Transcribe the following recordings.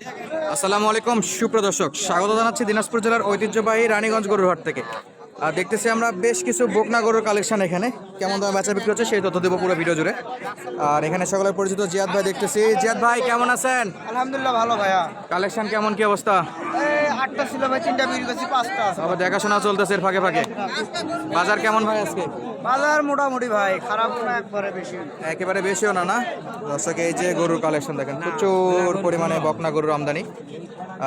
আসসালামু আলাইকুম সুপ্রদর্শক স্বাগত জানাচ্ছি দিনাজপুর জেলার ঐতিহ্যবাহী রানীগঞ্জ গরুর হাট থেকে। আর দেখতেছি আমরা বেশ কিছু বোকনা গরুর কালেকশন এখানে। কেমন দামে বেচা বিক্রি হচ্ছে সেই তথ্য দেবো পুরো ভিডিও জুড়ে। আর এখানে সকলের পরিচিত জিয়াদ ভাই দেখতেছি। জিয়াদ ভাই কেমন আছেন? আলহামদুলিল্লাহ ভালো ভাইয়া। কালেকশন কেমন কি অবস্থা? আটটা ছিল ভাই তিনটা বিক্রি করছি পাঁচটা আছে। আবার দেখাশোনা চলতেছে এর ফাঁকে ফাঁকে। বাজার কেমন ভাই আজকে? বাজার মোটামুটি ভাই খারাপ না একবারে বেশি। একেবারে বেশিও না না? দর্শক এই যে গরুর কালেকশন দেখেন প্রচুর পরিমাণে বকনা গরুর আমদানি।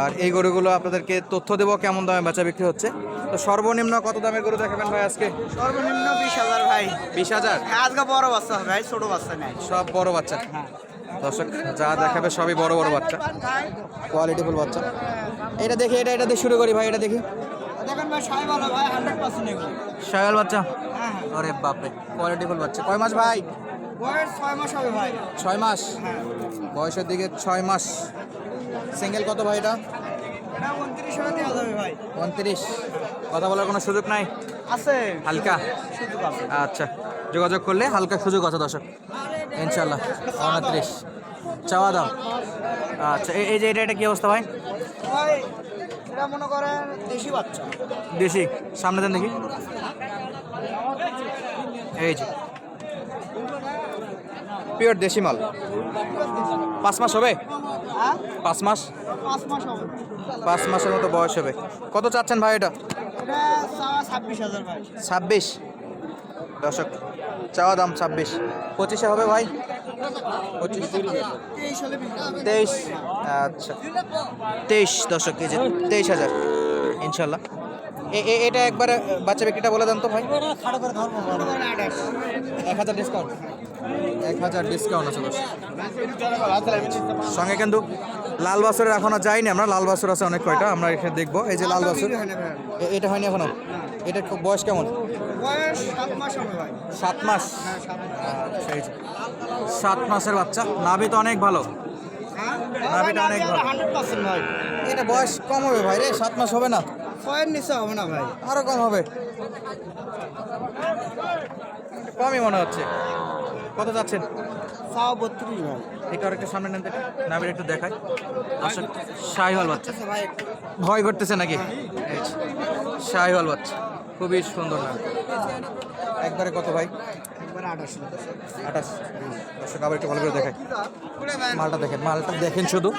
আর এই গরুগুলো আপনাদেরকে তথ্য দেবো কেমন দামে বেচা বিক্রি হচ্ছে। তো সর্বনিম্ন কত দামের গরু দেখাবেন ভাই আজকে? সর্বনিম্ন বিশ হাজার ভাই। বিশ হাজার? আজকে বড় বাচ্চা ভাই ছোট বাচ্চা নেই। সব বড় বাচ্চা। দর্শক যা দেখাবে সবই বড় বড় বাচ্চা। কোয়ালিটিফুল বাচ্চা। এটা দেখি এটা এটা দিয়ে শুরু করি ভাই এটা দেখি। শায়াল বাচ্চা? হ্যাঁ হ্যাঁ। আরে বাপরে কোয়ালিটিফুল বাচ্চা। কয় মাস ভাই? বয়স ছয় মাস হবে ভাই। ছয় মাস? হ্যাঁ। বয়সের দিকে ছয় মাস। সিঙ্গেল কত ভাই এটা? এটা উনত্রিশ হবে দেওয়া যাবে ভাই। উনত্রিশ। কথা বলার কোনো সুযোগ নাই? আছে। হালকা? সুযোগ আছে। আচ্ছা যোগাযোগ করলে হালকা সুযোগ আছে দর্শক। ইনশাল্লাহ উনত্রিশ। চাওয়া দাম আচ্ছা এই- এই যে এটা এটা কি অবস্থা ভাই? ভাই এটা মনে করেন দেশি বাচ্চা। দেশি? সামনে দেন দেখি। এই যে। পিওর দেশি মাল। পাঁচ মাস হবে? হ্যাঁ? পাঁচ মাস? পাঁচ মাস হবে। পাঁচ মাসের মতো বয়স হবে। কত চাচ্ছেন ভাই এটা? এটা ছাব্বিশ হাজার ভাই। ছাব্বিশ। দর্শক চাওয়া দাম ছাব্বিশ। পঁচিশে হবে ভাই? তেইশ। আচ্ছা। তেইশ দশক কেজি তেইশ হাজার। ইনশাল্লাহ। এটা একবারে বাচ্চা বিক্রিটা বলে দেন তো ভাই। এক হাজার ডিসকাউন্ট এক হাজার ডিসকাউন্ট আছে সঙ্গে কিন্তু লাল বাসুরের এখনও যাইনি আমরা। লাল বাসুর আছে অনেক কয়টা, আমরা এখানে দেখব। এই যে লাল বাসুর এটা হয়নি এখনও? এটা খুব বয়স কেমন? বয়স সাত মাস ভাই। সাত মাস? হ্যাঁ সাত আচ্ছা। সাত মাসের বাচ্চা। নাভি তো অনেক ভালো। হ্যাঁ নাভিটা অনেক ভালো। এটা বয়স কম হবে ভাই রে সাত মাস হবে না? ছয়ের নিচে হবে না ভাই। আরও কম হবে। কমই মনে হচ্ছে। কত যাচ্ছেন? চাও বত্রিশ ভাই। এটা আর একটু সামনে নেন নামের একটু দেখায় আসলে শাহিওয়াল বাচ্চা। ভয় করতেছে নাকি? এই শাহিওয়াল বাচ্চা। খুবই সুন্দর নাম একবারে কত ভাই? একবার আঠাশ আঠাশ। দর্শক আবার একটু ভালো করে দেখায় মালটা দেখেন মালটা দেখেন শুধু।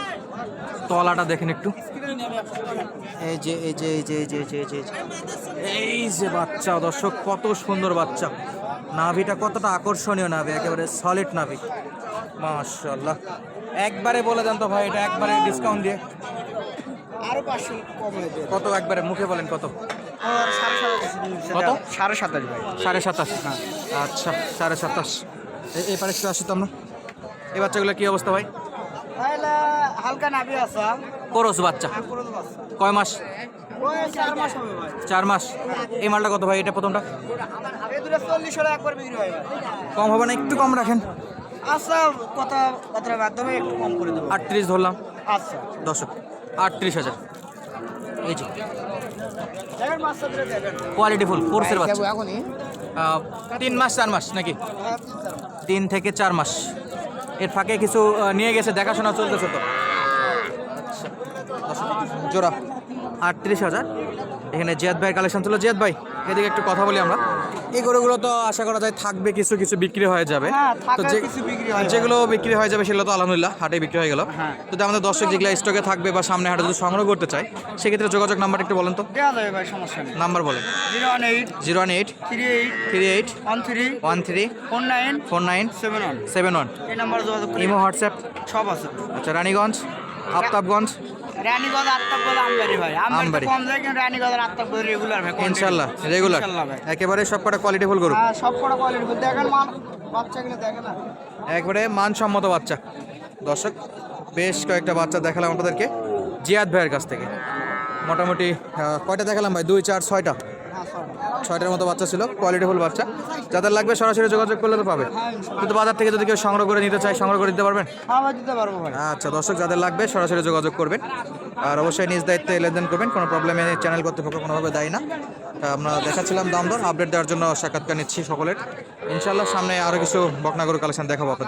তলাটা দেখেন একটু। এই যে এই যে এই যে এই যে এই যে এই যে এই যে। বাচ্চা দর্শক কত সুন্দর বাচ্চা। নাভিটা কতটা আকর্ষণীয় নাভি একেবারে সলিড নাভি। মাশাল্লাহ একবারে বলে দেন তো ভাই এটা একবারে ডিসকাউন্ট দিয়ে। আরও পাঁচশো হয়ে কত একবারে? মুখে বলেন কত? কত? সাড়ে সাতাশ ভাই। সাড়ে সাতাশ। আচ্ছা সাড়ে সাতাশ। এ- এপারে একটু আসি তো আমরা এই বাচ্চাগুলো কি অবস্থা ভাই? হালকা নাবি আছে করস বাচ্চা। কয় মাস? চার মাস এই মালটা কত ভাই? এটা প্রথমটা? কম হবে না একটু কম রাখেন। আচ্ছা কথা কথার মাধ্যমে একটু কম করে দেবো। আটত্রিশ ধরলাম। আচ্ছা। দশক আটত্রিশ হাজার। এই যে। দেখেন মাছটা ধরে দেখেন। কোয়ালিটি ফুল কোর্সের বাচ্চা। তিন মাস চার মাস নাকি? তিন থেকে চার মাস। এর ফাঁকে কিছু নিয়ে গেছে দেখাশোনা চলতেছে তো। আচ্ছা, জোড়া। আটত্রিশ হাজার। এখানে জিয়াদ ভাইয়ের কালেকশন ছিল। জিয়াদ ভাই এদিকে একটু কথা বলি আমরা। এই গরুগুলো তো আশা করা যায় থাকবে কিছু কিছু বিক্রি হয়ে যাবে। হ্যাঁ, তো যে- কিছু বিক্রি যেগুলো বিক্রি হয়ে যাবে সেগুলো তো আলহামদুলিল্লাহ হাটে বিক্রি হয়ে গেল। হ্যাঁ। যদি আমাদের দর্শক যেগুলো স্টকে থাকবে বা সামনে হাটে যদি সংগ্রহ করতে চায় সেক্ষেত্রে যোগাযোগ নাম্বার একটু বলেন তো। নাম্বার বলেন। Zero one eight zero one eight three eight three eight one three one three four nine four nine seven one. Seven one. এই নাম্বার যোগাযোগ ইমো হোয়াটসঅ্যাপ। সব আছে। আচ্ছা রানীগঞ্জ আফতাবগঞ্জ রানীগঞ্জ আমবাড়ি ভাই আমবাড়ি। কম যায় কিন্তু রেগুলার ভাই ইনশাআল্লাহ রেগুলার একেবারে সবকটা কোয়ালিটি ফুল গরু। হ্যাঁ সবকটা কোয়ালিটি ফুল দেখেন বাচ্চাগুলো দেখেন না। একবারে মানসম্মত বাচ্চা। দর্শক বেশ কয়েকটা বাচ্চা দেখালাম আপনাদেরকে। জিয়াদ ভাইয়ের কাছ থেকে। মোটামুটি কয়টা দেখালাম ভাই? দুই চার ছয়টা। ছয়টার মতো বাচ্চা ছিল কোয়ালিটি ফুল বাচ্চা। যাদের লাগবে সরাসরি যোগাযোগ করলে তো পাবে। কিন্তু বাজার থেকে যদি কেউ সংগ্রহ করে নিতে চায় সংগ্রহ করে দিতে পারবেন? আচ্ছা দর্শক যাদের লাগবে সরাসরি যোগাযোগ করবেন। আর অবশ্যই নিজ দায়িত্বে লেনদেন করবেন কোনো প্রবলেমে চ্যানেল কর্তৃপক্ষ কোনোভাবে দায়ী না। আমরা দেখাচ্ছিলাম দাম দর আপডেট দেওয়ার জন্য সাক্ষাৎকার নিচ্ছি সকলের। ইনশাল্লাহ সামনে আরও কিছু বকনাগর কালেকশন দেখাবো আপনাদের।